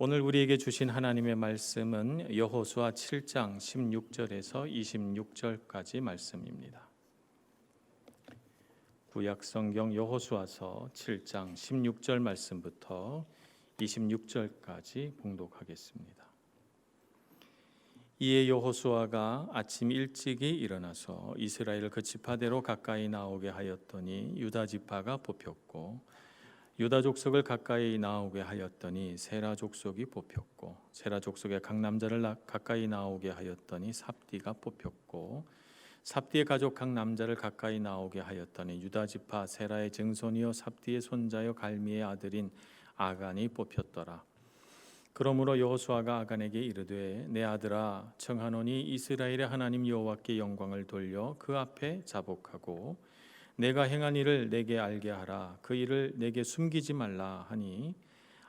오늘 우리에게 주신 하나님의 말씀은 여호수아 7장 16절에서 26절까지 말씀입니다. 구약 성경 여호수아서 7장 16절 말씀부터 26절까지 봉독하겠습니다. 이에 여호수아가 아침 일찍이 일어나서 이스라엘 그 지파대로 가까이 나오게 하였더니 유다 지파가 뽑혔고 유다 족속을 가까이 나오게 하였더니 세라 족속이 뽑혔고 세라 족속의 각 남자를 나- 가까이 나오게 하였더니 삽디가 뽑혔고 삽디의 가족 각 남자를 가까이 나오게 하였더니 유다 지파 세라의 증손이요 삽디의 손자요 갈미의 아들인 아간이 뽑혔더라. 그러므로 여호수아가 아간에게 이르되 내 아들아 청하노니 이스라엘의 하나님 여호와께 영광을 돌려 그 앞에 자복하고 내가 행한 일을 내게 알게 하라 그 일을 내게 숨기지 말라 하니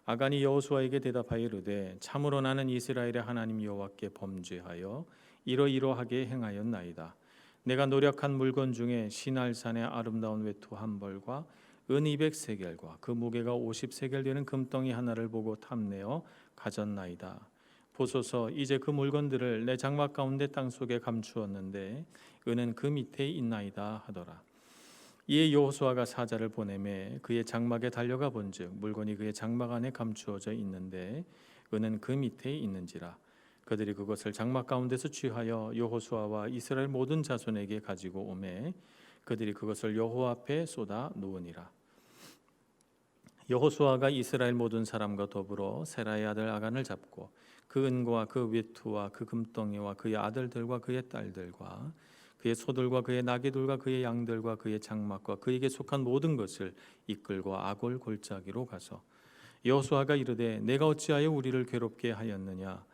아간이 여호수아에게 대답하여 이르되 참으로 나는 이스라엘의 하나님 여호와께 범죄하여 이러이러하게 행하였나이다 내가 노력한 물건 중에 시날산의 아름다운 외투 한 벌과 은 200세겔과 그 무게가 50세겔 되는 금덩이 하나를 보고 탐내어 가졌나이다. 보소서 이제 그 물건들을 내 장막 가운데 땅 속에 감추었는데 은은 그 밑에 있나이다 하더라. 이에 여호수아가 사자를 보내매 그의 장막에 달려가 본즉 물건이 그의 장막 안에 감추어져 있는데 은은 그 밑에 있는지라. 그들이 그것을 장막 가운데서 취하여 여호수아와 이스라엘 모든 자손에게 가지고 오매 그들이 그것을 여호와 앞에 쏟아 놓으니라. 여호수아가 이스라엘 모든 사람과 더불어 세라의 아들 아간을 잡고 그 은과 그 외투와 그 금덩이와 그의 아들들과 그의 딸들과 그의 소들과 그의 나귀들과 그의 양들과 그의 장막과 그에게 속한 모든 것을 이끌고 아골 골짜기로 가서 여호수아가 이르되 내가 어찌하여 우리를 괴롭게 하였느냐?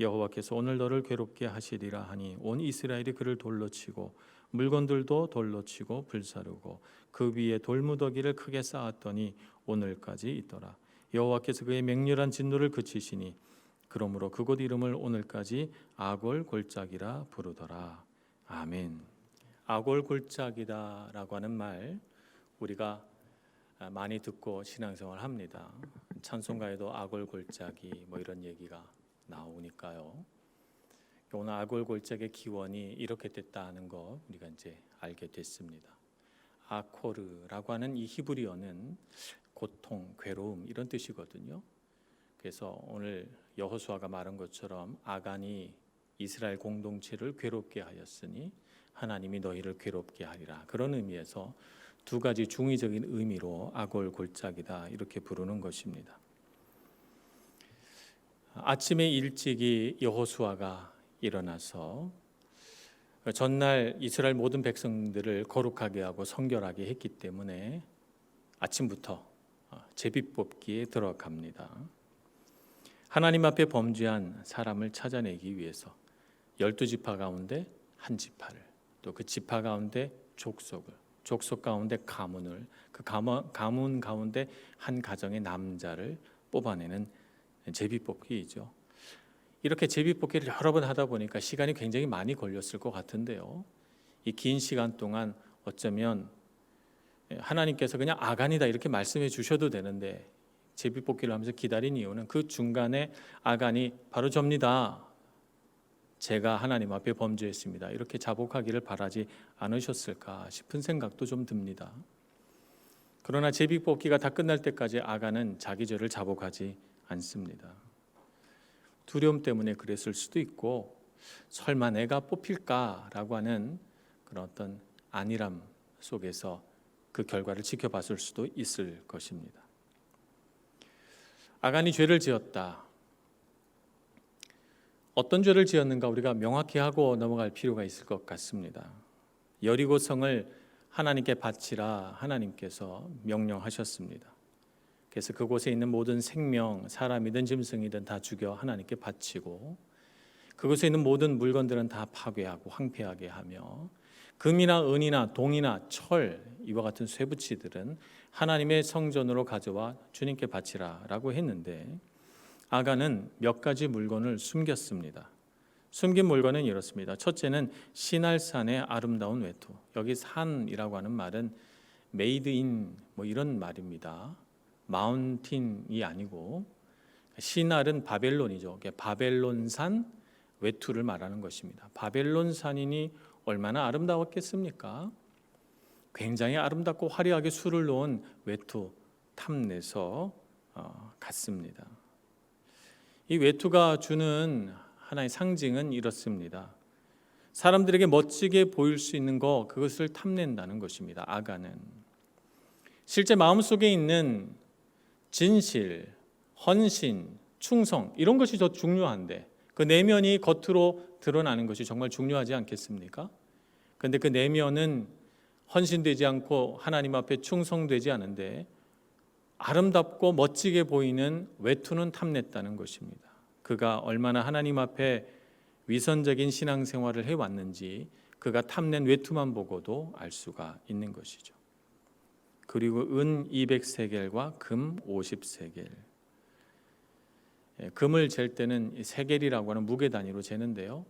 여호와께서 오늘 너를 괴롭게 하시리라 하니 온 이스라엘이 그를 돌로 치고 물건들도 돌로 치고 불사르고 그 위에 돌무더기를 크게 쌓았더니 오늘까지 있더라. 여호와께서 그의 맹렬한 진노를 그치시니 그러므로 그곳 이름을 오늘까지 아골 골짜기라 부르더라 아멘 아골 골짜기다라고 하는 말 우리가 많이 듣고 신앙생활 합니다 찬송가에도 아골 골짜기 뭐 이런 얘기가 나오니까요. 오늘 아골 골짜기의 기원이 이렇게 됐다는 거 우리가 이제 알게 됐습니다. 아코르라고 하는 이 히브리어는 고통, 괴로움 이런 뜻이거든요. 그래서 오늘 여호수아가 말한 것처럼 아간이 이스라엘 공동체를 괴롭게 하였으니 하나님이 너희를 괴롭게 하리라. 그런 의미에서 두 가지 중의적인 의미로 아골 골짜기다 이렇게 부르는 것입니다. 아침에 일찍이 여호수아가 일어나서 전날 이스라엘 모든 백성들을 거룩하게 하고 성결하게 했기 때문에 아침부터 제비 뽑기에 들어갑니다. 하나님 앞에 범죄한 사람을 찾아내기 위해서 열두 지파 가운데 한 지파를 또 그 지파 가운데 족속을 족속 가운데 가문을 그 가문, 가문 가운데 한 가정의 남자를 뽑아내는 제비뽑기이죠. 이렇게 제비뽑기를 여러 번 하다 보니까 시간이 굉장히 많이 걸렸을 것 같은데요. 이 긴 시간 동안 어쩌면 하나님께서 그냥 아간이다 이렇게 말씀해 주셔도 되는데 제비뽑기를 하면서 기다린 이유는 그 중간에 아간이 바로 접니다. 제가 하나님 앞에 범죄했습니다. 이렇게 자복하기를 바라지 않으셨을까 싶은 생각도 좀 듭니다. 그러나 제비 뽑기가 다 끝날 때까지 아간은 자기 죄를 자복하지 않습니다. 두려움 때문에 그랬을 수도 있고 설마 내가 뽑힐까라고 하는 그런 어떤 안일함 속에서 그 결과를 지켜봤을 수도 있을 것입니다. 아간이 죄를 지었다. 어떤 죄를 지었는가 우리가 명확히 하고 넘어갈 필요가 있을 것 같습니다. 여리고 성을 하나님께 바치라 하나님께서 명령하셨습니다. 그래서 그곳에 있는 모든 생명, 사람이든 짐승이든 다 죽여 하나님께 바치고 그곳에 있는 모든 물건들은 다 파괴하고 황폐하게 하며 금이나 은이나 동이나 철 이와 같은 쇠붙이들은 하나님의 성전으로 가져와 주님께 바치라라고 했는데 아간은 몇 가지 물건을 숨겼습니다. 숨긴 물건은 이렇습니다. 첫째는 시날산의 아름다운 외투. 여기 산이라고 하는 말은 메이드 인 뭐 이런 말입니다. 마운틴이 아니고 시날은 바벨론이죠. 바벨론산 외투를 말하는 것입니다. 바벨론산이니 얼마나 아름다웠겠습니까? 굉장히 아름답고 화려하게 술을 놓은 외투 탐내서 어, 갔습니다. 이 외투가 주는 하나의 상징은 이렇습니다. 사람들에게 멋지게 보일 수 있는 거 그것을 탐낸다는 것입니다. 아가는 실제 마음속에 있는 진실, 헌신, 충성 이런 것이 더 중요한데 그 내면이 겉으로 드러나는 것이 정말 중요하지 않겠습니까? 그런데 그 내면은 헌신되지 않고 하나님 앞에 충성되지 않은데 아름답고 멋지게 보이는 외투는 탐냈다는 것입니다. 그가 얼마나 하나님 앞에 위선적인 신앙생활을 해왔는지 그가 탐낸 외투만 보고도 알 수가 있는 것이죠. 그리고 은 200세겔과 금 50세겔. 예, 금을 잴 때는 세겔이라고 하는 무게 단위로 재는데요.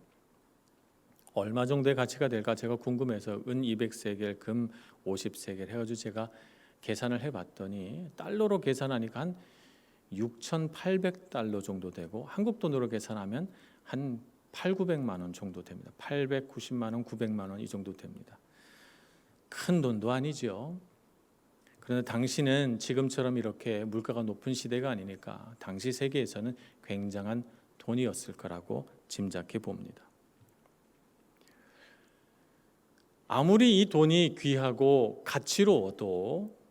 얼마 정도의 가치가 될까 제가 궁금해서 은 200세겔, 금 50세겔 해가지고 제가 계산을 해봤더니 달러로 계산하니까 한 6,800달러 정도 되고 한국 돈으로 계산하면 한 8, 900만 원 정도 됩니다. 890만 원, 900만 원 이 정도 됩니다. 큰 돈도 아니죠. 그런데 당시는 지금처럼 이렇게 물가가 높은 시대가 아니니까 당시 세계에서는 굉장한 돈이었을 거라고 짐작해 봅니다. 아무리 이 돈이 귀하고 가치로워도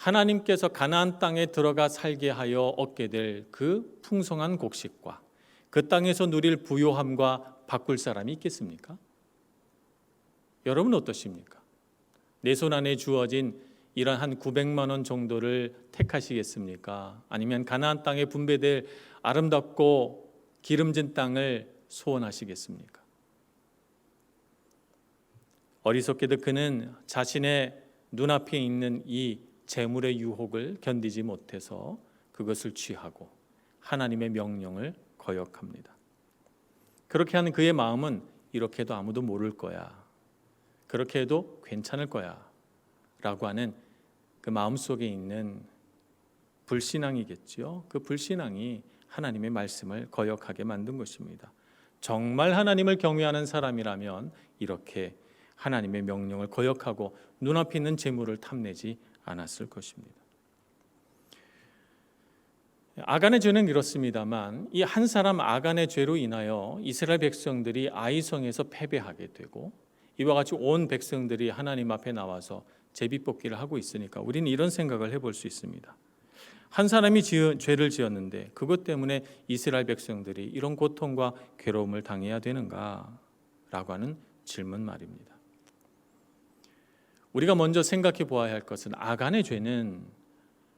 하나님께서 가나안 땅에 들어가 살게 하여 얻게 될 그 풍성한 곡식과 그 땅에서 누릴 부요함과 바꿀 사람이 있겠습니까? 여러분 어떠십니까? 내 손 안에 주어진 이런 한 900만 원 정도를 택하시겠습니까? 아니면 가나안 땅에 분배될 아름답고 기름진 땅을 소원하시겠습니까? 어리석게도 그는 자신의 눈앞에 있는 이 재물의 유혹을 견디지 못해서 그것을 취하고 하나님의 명령을 거역합니다. 그렇게 하는 그의 마음은 이렇게 해도 아무도 모를 거야. 그렇게 해도 괜찮을 거야. 라고 하는 그 마음 속에 있는 불신앙이겠지요. 그 불신앙이 하나님의 말씀을 거역하게 만든 것입니다. 정말 하나님을 경외하는 사람이라면 이렇게 하나님의 명령을 거역하고 눈앞에 있는 재물을 탐내지 않았을 것입니다. 아간의 죄는 이렇습니다만 이 한 사람 아간의 죄로 인하여 이스라엘 백성들이 아이성에서 패배하게 되고 이와 같이 온 백성들이 하나님 앞에 나와서 제비뽑기를 하고 있으니까 우리는 이런 생각을 해볼 수 있습니다. 한 사람이 지은, 죄를 지었는데 그것 때문에 이스라엘 백성들이 이런 고통과 괴로움을 당해야 되는가라고 하는 질문 말입니다. 우리가 먼저 생각해 보아야 할 것은 아간의 죄는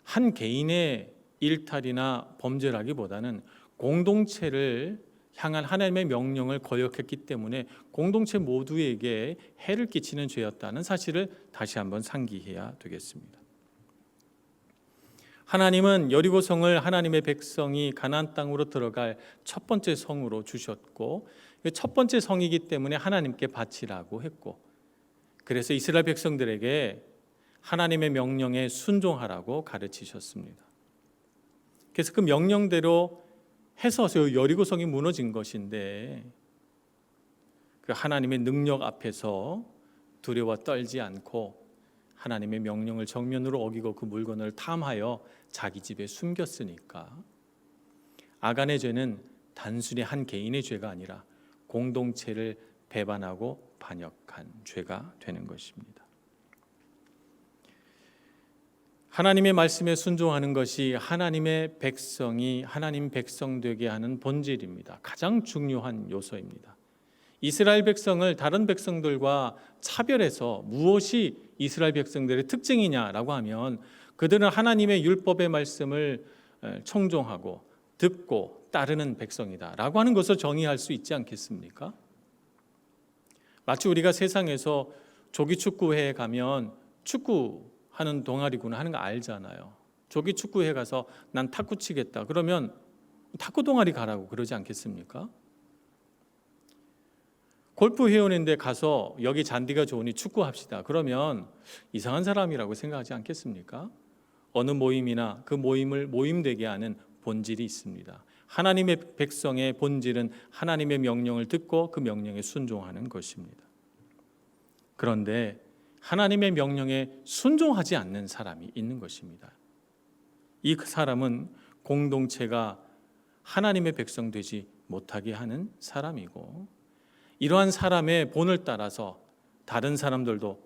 한 개인의 일탈이나 범죄라기보다는 공동체를 향한 하나님의 명령을 거역했기 때문에 공동체 모두에게 해를 끼치는 죄였다는 사실을 다시 한번 상기해야 되겠습니다. 하나님은 여리고성을 하나님의 백성이 가나안 땅으로 들어갈 첫 번째 성으로 주셨고 그첫 번째 성이기 때문에 하나님께 바치라고 했고 그래서 이스라엘 백성들에게 하나님의 명령에 순종하라고 가르치셨습니다. 그래서 그 명령대로 해서 여리고 성이 무너진 것인데 그 하나님의 능력 앞에서 두려워 떨지 않고 하나님의 명령을 정면으로 어기고 그 물건을 탐하여 자기 집에 숨겼으니까 아간의 죄는 단순히 한 개인의 죄가 아니라 공동체를 배반하고 반역한 죄가 되는 것입니다. 하나님의 말씀에 순종하는 것이 하나님의 백성이 하나님 백성 되게 하는 본질입니다. 가장 중요한 요소입니다. 이스라엘 백성을 다른 백성들과 차별해서 무엇이 이스라엘 백성들의 특징이냐라고 하면 그들은 하나님의 율법의 말씀을 청종하고 듣고 따르는 백성이다라고 하는 것을 정의할 수 있지 않겠습니까? 마치 우리가 세상에서 조기 축구회에 가면 축구 하는 동아리구나 하는 거 알잖아요. 조기 축구회 가서 난 탁구 치겠다. 그러면 탁구 동아리 가라고 그러지 않겠습니까? 골프 회원인데 가서 여기 잔디가 좋으니 축구합시다. 그러면 이상한 사람이라고 생각하지 않겠습니까? 어느 모임이나 그 모임을 모임되게 하는 본질이 있습니다. 하나님의 백성의 본질은 하나님의 명령을 듣고 그 명령에 순종하는 것입니다. 그런데 하나님의 명령에 순종하지 않는 사람이 있는 것입니다. 이 사람은 공동체가 하나님의 백성 되지 못하게 하는 사람이고 이러한 사람의 본을 따라서 다른 사람들도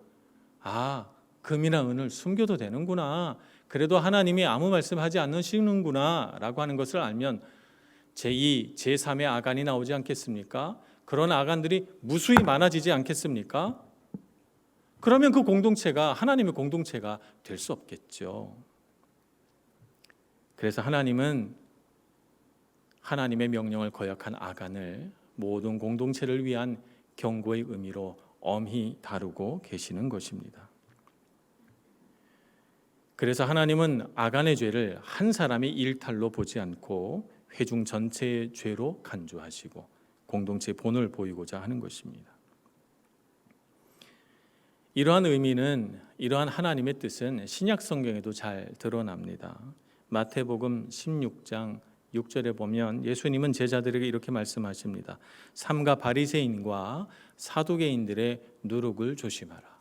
아 금이나 은을 숨겨도 되는구나 그래도 하나님이 아무 말씀하지 않으시는구나라고 하는 것을 알면 제2, 제3의 아간이 나오지 않겠습니까? 그런 아간들이 무수히 많아지지 않겠습니까? 그러면 그 공동체가 하나님의 공동체가 될 수 없겠죠. 그래서 하나님은 하나님의 명령을 거역한 아간을 모든 공동체를 위한 경고의 의미로 엄히 다루고 계시는 것입니다. 그래서 하나님은 아간의 죄를 한 사람의 일탈로 보지 않고 회중 전체의 죄로 간주하시고 공동체 본을 보이고자 하는 것입니다. 이러한 의미는 이러한 하나님의 뜻은 신약 성경에도 잘 드러납니다. 마태복음 16장 6절에 보면 예수님은 제자들에게 이렇게 말씀하십니다. 삼가 바리새인과 사두개인들의 누룩을 조심하라.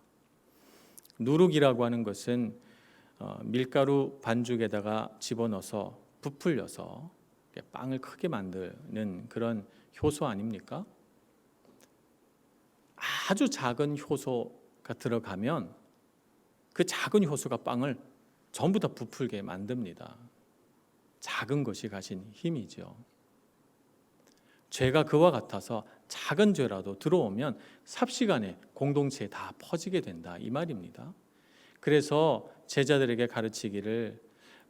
누룩이라고 하는 것은 어, 밀가루 반죽에다가 집어넣어서 부풀려서 빵을 크게 만드는 그런 효소 아닙니까? 아주 작은 효소가 들어가면 그 작은 효소가 빵을 전부 다 부풀게 만듭니다. 작은 것이 가진 힘이죠. 죄가 그와 같아서 작은 죄라도 들어오면 삽시간에 공동체에 다 퍼지게 된다 이 말입니다. 그래서 제자들에게 가르치기를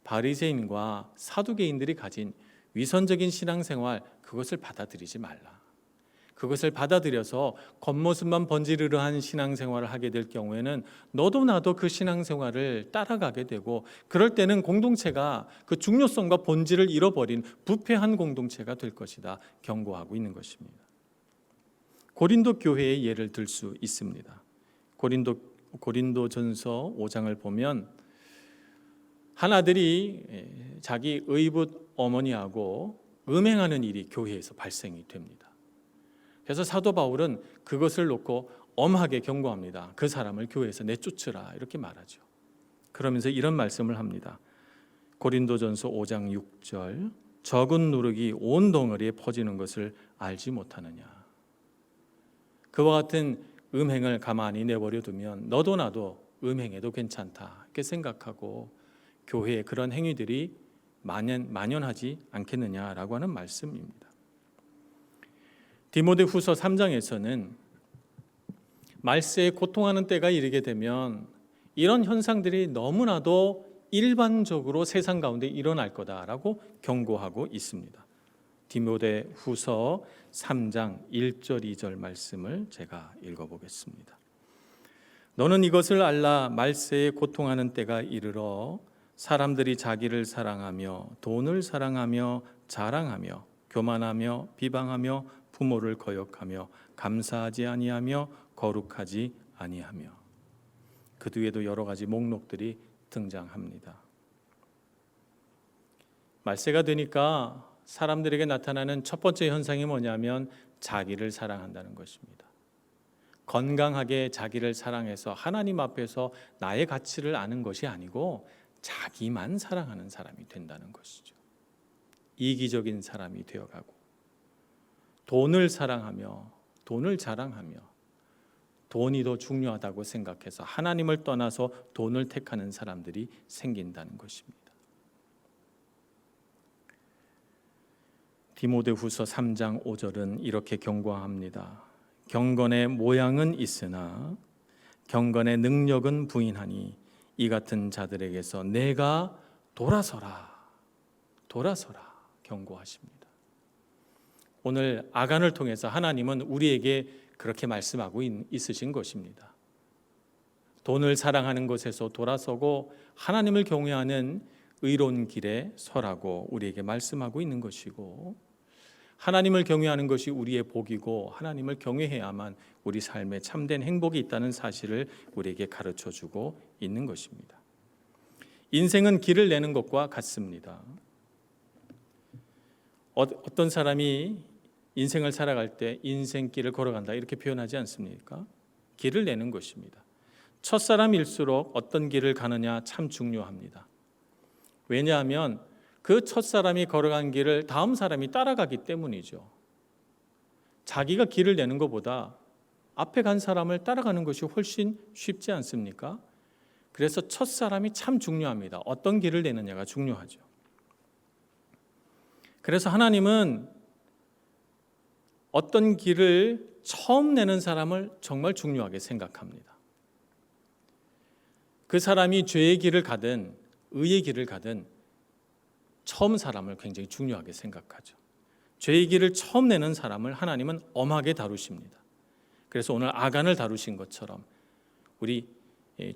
바리새인과 사두개인들이 가진 위선적인 신앙생활 그것을 받아들이지 말라. 그것을 받아들여서 겉모습만 번지르르 한 신앙생활을 하게 될 경우에는 너도 나도 그 신앙생활을 따라가게 되고 그럴 때는 공동체가 그 중요성과 본질을 잃어버린 부패한 공동체가 될 것이다 경고하고 있는 것입니다. 고린도 교회의 예를 들 수 있습니다. 고린도 고린도전서 5장을 보면 한 아들이 자기 의붓 어머니하고 음행하는 일이 교회에서 발생이 됩니다. 그래서 사도 바울은 그것을 놓고 엄하게 경고합니다. 그 사람을 교회에서 내쫓으라 이렇게 말하죠. 그러면서 이런 말씀을 합니다. 고린도전서 5장 6절 적은 누룩이 온 덩어리에 퍼지는 것을 알지 못하느냐. 그와 같은 음행을 가만히 내버려 두면 너도 나도 음행해도 괜찮다 이렇게 생각하고 교회에 그런 행위들이 만연 만연하지 않겠느냐라고 하는 말씀입니다. 디모데 후서 3장에서는 말세에 고통하는 때가 이르게 되면 이런 현상들이 너무나도 일반적으로 세상 가운데 일어날 거다라고 경고하고 있습니다. 디모데 후서 3장 1절 2절 말씀을 제가 읽어 보겠습니다. 너는 이것을 알라 말세에 고통하는 때가 이르러 사람들이 자기를 사랑하며 돈을 사랑하며 자랑하며 교만하며 비방하며 부모를 거역하며 감사하지 아니하며 거룩하지 아니하며 그 뒤에도 여러 가지 목록들이 등장합니다. 말세가 되니까 사람들에게 나타나는 첫 번째 현상이 뭐냐면 자기를 사랑한다는 것입니다. 건강하게 자기를 사랑해서 하나님 앞에서 나의 가치를 아는 것이 아니고 자기만 사랑하는 사람이 된다는 것이죠. 이기적인 사람이 되어가고 돈을 사랑하며 돈을 자랑하며 돈이 더 중요하다고 생각해서 하나님을 떠나서 돈을 택하는 사람들이 생긴다는 것입니다. 디모데후서 3장 5절은 이렇게 경고합니다. 경건의 모양은 있으나 경건의 능력은 부인하니 이 같은 자들에게서 내가 돌아서라 돌아서라 경고하십니다. 오늘 아간을 통해서 하나님은 우리에게 그렇게 말씀하고 있으신 것입니다. 돈을 사랑하는 것에서 돌아서고 하나님을 경외하는 의로운 길에 서라고 우리에게 말씀하고 있는 것이고 하나님을 경외하는 것이 우리의 복이고 하나님을 경외해야만 우리 삶에 참된 행복이 있다는 사실을 우리에게 가르쳐 주고 있는 것입니다. 인생은 길을 내는 것과 같습니다. 어, 어떤 사람이 인생을 살아갈 때 인생길을 걸어간다 이렇게 표현하지 않습니까? 길을 내는 것입니다. 첫사람일수록 어떤 길을 가느냐 참 중요합니다. 왜냐하면 그 첫사람이 걸어간 길을 다음 사람이 따라가기 때문이죠. 자기가 길을 내는 것보다 앞에 간 사람을 따라가는 것이 훨씬 쉽지 않습니까? 그래서 첫사람이 참 중요합니다. 어떤 길을 내느냐가 중요하죠. 그래서 하나님은 어떤 길을 처음 내는 사람을 정말 중요하게 생각합니다. 그 사람이 죄의 길을 가든 의의 길을 가든 처음 사람을 굉장히 중요하게 생각하죠. 죄의 길을 처음 내는 사람을 하나님은 엄하게 다루십니다. 그래서 오늘 아간을 다루신 것처럼 우리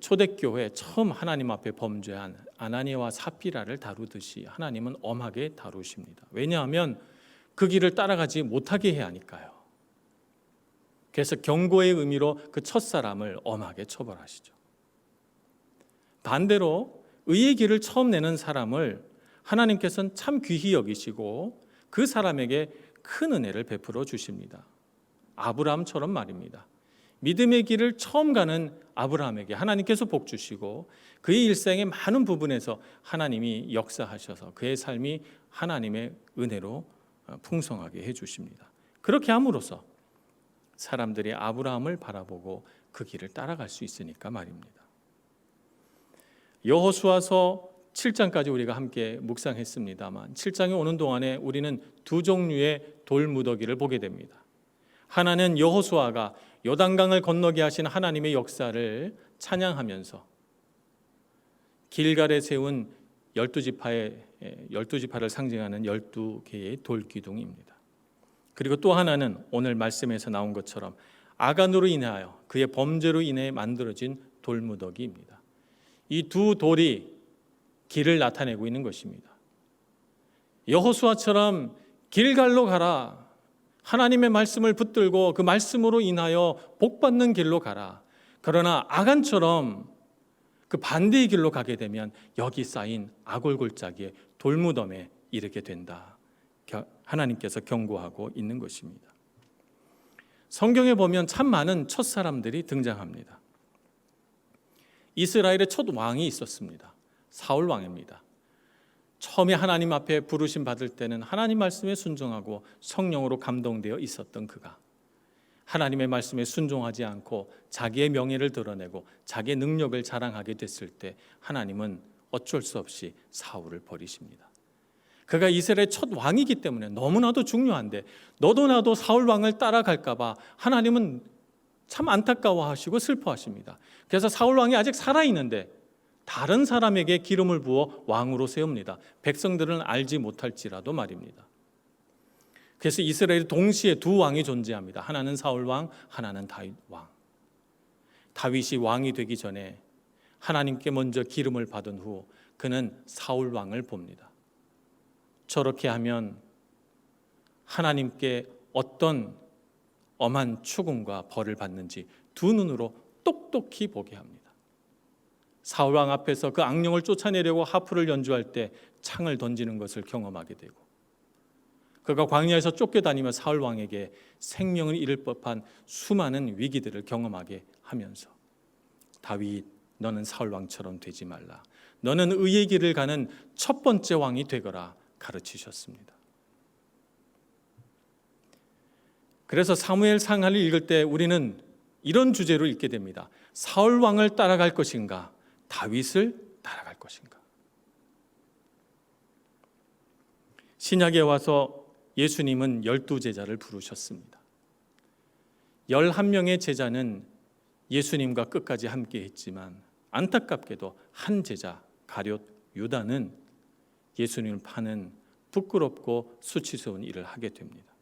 초대교회 처음 하나님 앞에 범죄한 아나니와 사피라를 다루듯이 하나님은 엄하게 다루십니다. 왜냐하면 그 길을 따라가지 못하게 해야 하니까요. 그래서 경고의 의미로 그 첫 사람을 엄하게 처벌하시죠. 반대로 의의 길을 처음 내는 사람을 하나님께서는 참 귀히 여기시고 그 사람에게 큰 은혜를 베풀어 주십니다. 아브라함처럼 말입니다. 믿음의 길을 처음 가는 아브라함에게 하나님께서 복 주시고 그의 일생의 많은 부분에서 하나님이 역사하셔서 그의 삶이 하나님의 은혜로 풍성하게 해 주십니다. 그렇게 함으로써 사람들이 아브라함을 바라보고 그 길을 따라갈 수 있으니까 말입니다. 여호수아서 7장까지 우리가 함께 묵상했습니다만 7장에 오는 동안에 우리는 두 종류의 돌무더기를 보게 됩니다. 하나는 여호수아가 요단강을 건너게 하신 하나님의 역사를 찬양하면서 길갈에 세운 열두 지파의 열두 지파를 상징하는 열두 개의 돌 기둥입니다. 그리고 또 하나는 오늘 말씀에서 나온 것처럼 아간으로 인하여 그의 범죄로 인해 만들어진 돌무더기입니다. 이 두 돌이 길을 나타내고 있는 것입니다. 여호수아처럼 길갈로 가라. 하나님의 말씀을 붙들고 그 말씀으로 인하여 복 받는 길로 가라. 그러나 아간처럼 그 반대의 길로 가게 되면 여기 쌓인 아골골짜기의 돌무덤에 이르게 된다. 하나님께서 경고하고 있는 것입니다. 성경에 보면 참 많은 첫 사람들이 등장합니다. 이스라엘의 첫 왕이 있었습니다. 사울 왕입니다. 처음에 하나님 앞에 부르심 받을 때는 하나님 말씀에 순종하고 성령으로 감동되어 있었던 그가 하나님의 말씀에 순종하지 않고 자기의 명예를 드러내고 자기의 능력을 자랑하게 됐을 때 하나님은 어쩔 수 없이 사울을 버리십니다. 그가 이스라엘 첫 왕이기 때문에 너무나도 중요한데 너도 나도 사울 왕을 따라갈까 봐 하나님은 참 안타까워하시고 슬퍼하십니다. 그래서 사울 왕이 아직 살아 있는데 다른 사람에게 기름을 부어 왕으로 세웁니다. 백성들은 알지 못할지라도 말입니다. 그래서 이스라엘 동시에 두 왕이 존재합니다. 하나는 사울 왕, 하나는 다윗 왕. 다윗이 왕이 되기 전에 하나님께 먼저 기름을 받은 후 그는 사울 왕을 봅니다. 저렇게 하면 하나님께 어떤 엄한 추궁과 벌을 받는지 두 눈으로 똑똑히 보게 합니다. 사울 왕 앞에서 그 악령을 쫓아내려고 하프를 연주할 때 창을 던지는 것을 경험하게 되고 그가 광야에서 쫓겨다니며 사울 왕에게 생명을 잃을 법한 수많은 위기들을 경험하게 하면서 다윗 너는 사울 왕처럼 되지 말라 너는 의의 길을 가는 첫 번째 왕이 되거라 가르치셨습니다. 그래서 사무엘 상하를 읽을 때 우리는 이런 주제로 읽게 됩니다. 사울 왕을 따라갈 것인가 다윗을 따라갈 것인가? 신약에 와서 예수님은 열두 제자를 부르셨습니다. 열한 명의 제자는 예수님과 끝까지 함께 했지만 안타깝게도 한 제자 가룟 유다는 예수님을 파는 부끄럽고 수치스러운 일을 하게 됩니다.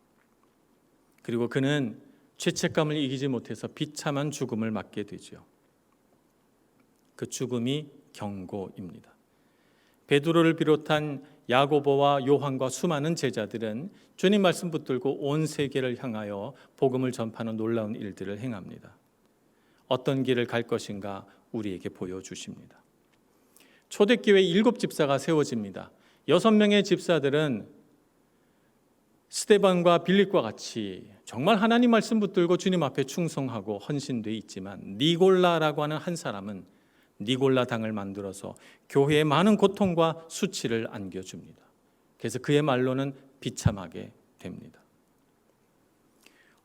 그리고 그는 죄책감을 이기지 못해서 비참한 죽음을 맞게 되죠. 그 죽음이 경고입니다. 베드로를 비롯한 야고보와 요한과 수많은 제자들은 주님 말씀 붙들고 온 세계를 향하여 복음을 전파하는 놀라운 일들을 행합니다. 어떤 길을 갈 것인가 우리에게 보여주십니다. 초대교회 일곱 집사가 세워집니다. 여섯 명의 집사들은 스테반과 빌립과 같이 정말 하나님 말씀 붙들고 주님 앞에 충성하고 헌신돼 있지만 니골라라고 하는 한 사람은 니골라 당을 만들어서 교회에 많은 고통과 수치를 안겨줍니다. 그래서 그의 말로는 비참하게 됩니다.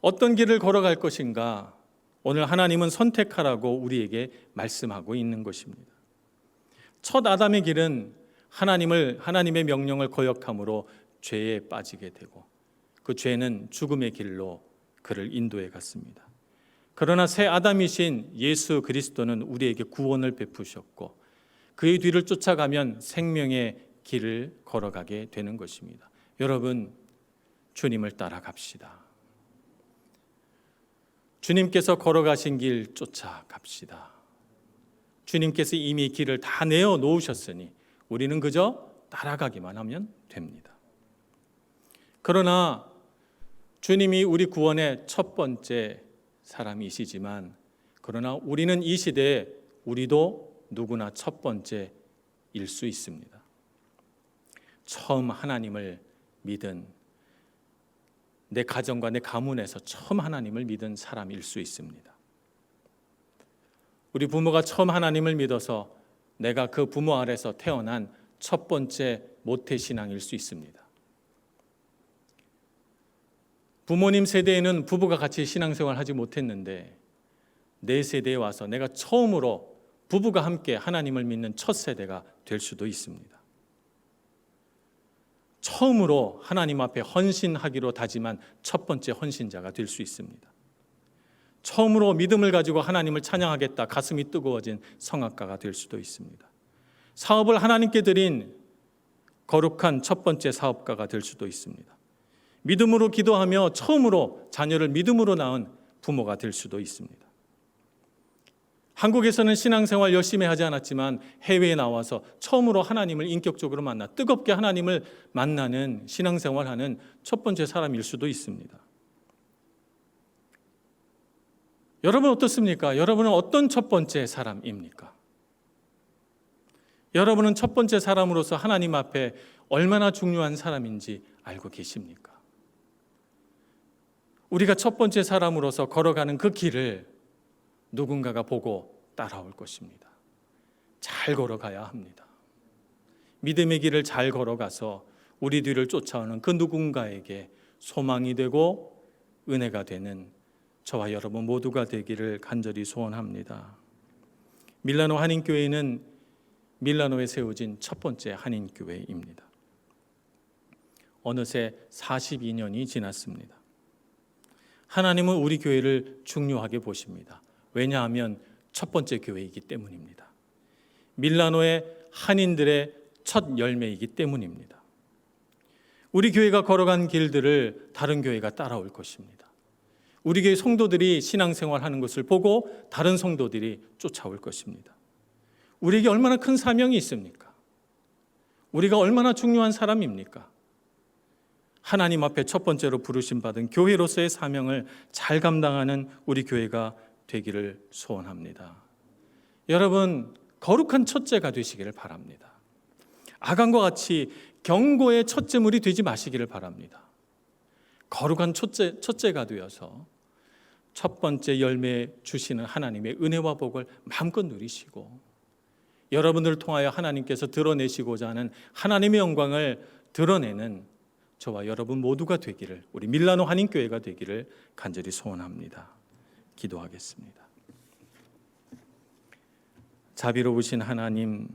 어떤 길을 걸어갈 것인가 오늘 하나님은 선택하라고 우리에게 말씀하고 있는 것입니다. 첫 아담의 길은 하나님을 하나님의 명령을 거역함으로 죄에 빠지게 되고 그 죄는 죽음의 길로 그를 인도해 갔습니다. 그러나 새 아담이신 예수 그리스도는 우리에게 구원을 베푸셨고 그의 뒤를 쫓아가면 생명의 길을 걸어가게 되는 것입니다. 여러분 주님을 따라갑시다. 주님께서 걸어가신 길 쫓아갑시다. 주님께서 이미 길을 다 내어 놓으셨으니 우리는 그저 따라가기만 하면 됩니다. 그러나 주님이 우리 구원의 첫 번째 사람이시지만 그러나 우리는 이 시대에 우리도 누구나 첫 번째일 수 있습니다. 처음 하나님을 믿은 내 가정과 내 가문에서 처음 하나님을 믿은 사람일 수 있습니다. 우리 부모가 처음 하나님을 믿어서 내가 그 부모 아래서 태어난 첫 번째 모태 신앙일 수 있습니다. 부모님 세대에는 부부가 같이 신앙생활 하지 못했는데 내 세대에 와서 내가 처음으로 부부가 함께 하나님을 믿는 첫 세대가 될 수도 있습니다. 처음으로 하나님 앞에 헌신하기로 다짐한 첫 번째 헌신자가 될 수 있습니다. 처음으로 믿음을 가지고 하나님을 찬양하겠다 가슴이 뜨거워진 성악가가 될 수도 있습니다. 사업을 하나님께 드린 거룩한 첫 번째 사업가가 될 수도 있습니다. 믿음으로 기도하며 처음으로 자녀를 믿음으로 낳은 부모가 될 수도 있습니다. 한국에서는 신앙생활 열심히 하지 않았지만 해외에 나와서 처음으로 하나님을 인격적으로 만나 뜨겁게 하나님을 만나는 신앙생활 하는 첫 번째 사람일 수도 있습니다. 여러분 어떻습니까? 여러분은 어떤 첫 번째 사람입니까? 여러분은 첫 번째 사람으로서 하나님 앞에 얼마나 중요한 사람인지 알고 계십니까? 우리가 첫 번째 사람으로서 걸어가는 그 길을 누군가가 보고 따라올 것입니다. 잘 걸어가야 합니다. 믿음의 길을 잘 걸어가서 우리 뒤를 쫓아오는 그 누군가에게 소망이 되고 은혜가 되는 저와 여러분 모두가 되기를 간절히 소원합니다. 밀라노 한인교회는 밀라노에 세워진 첫 번째 한인교회입니다. 어느새 42년이 지났습니다. 하나님은 우리 교회를 중요하게 보십니다. 왜냐하면 첫 번째 교회이기 때문입니다. 밀라노의 한인들의 첫 열매이기 때문입니다. 우리 교회가 걸어간 길들을 다른 교회가 따라올 것입니다. 우리 교회 성도들이 신앙생활 하는 것을 보고 다른 성도들이 쫓아올 것입니다. 우리에게 얼마나 큰 사명이 있습니까? 우리가 얼마나 중요한 사람입니까? 하나님 앞에 첫 번째로 부르심 받은 교회로서의 사명을 잘 감당하는 우리 교회가 되기를 소원합니다. 여러분, 거룩한 첫째가 되시기를 바랍니다. 아간과 같이 경고의 첫째물이 되지 마시기를 바랍니다. 거룩한 첫째, 첫째가 되어서 첫 번째 열매 주시는 하나님의 은혜와 복을 마음껏 누리시고 여러분들을 통하여 하나님께서 드러내시고자 하는 하나님의 영광을 드러내는 저와 여러분 모두가 되기를 우리 밀라노 한인교회가 되기를 간절히 소원합니다. 기도하겠습니다. 자비로우신 하나님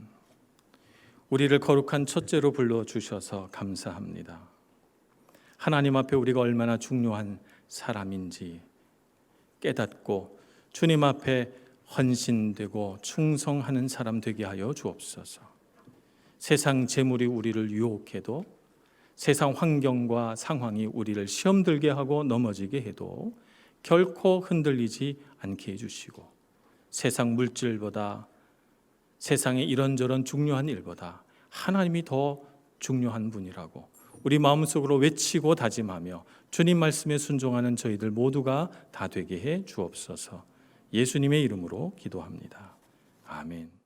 우리를 거룩한 첫째로 불러 주셔서 감사합니다. 하나님 앞에 우리가 얼마나 중요한 사람인지 깨닫고 주님 앞에 헌신되고 충성하는 사람 되게 하여 주옵소서. 세상 재물이 우리를 유혹해도 세상 환경과 상황이 우리를 시험 들게 하고 넘어지게 해도 결코 흔들리지 않게 해주시고 세상 물질보다 세상의 이런저런 중요한 일보다 하나님이 더 중요한 분이라고 우리 마음속으로 외치고 다짐하며 주님 말씀에 순종하는 저희들 모두가 다 되게 해 주옵소서 예수님의 이름으로 기도합니다. 아멘.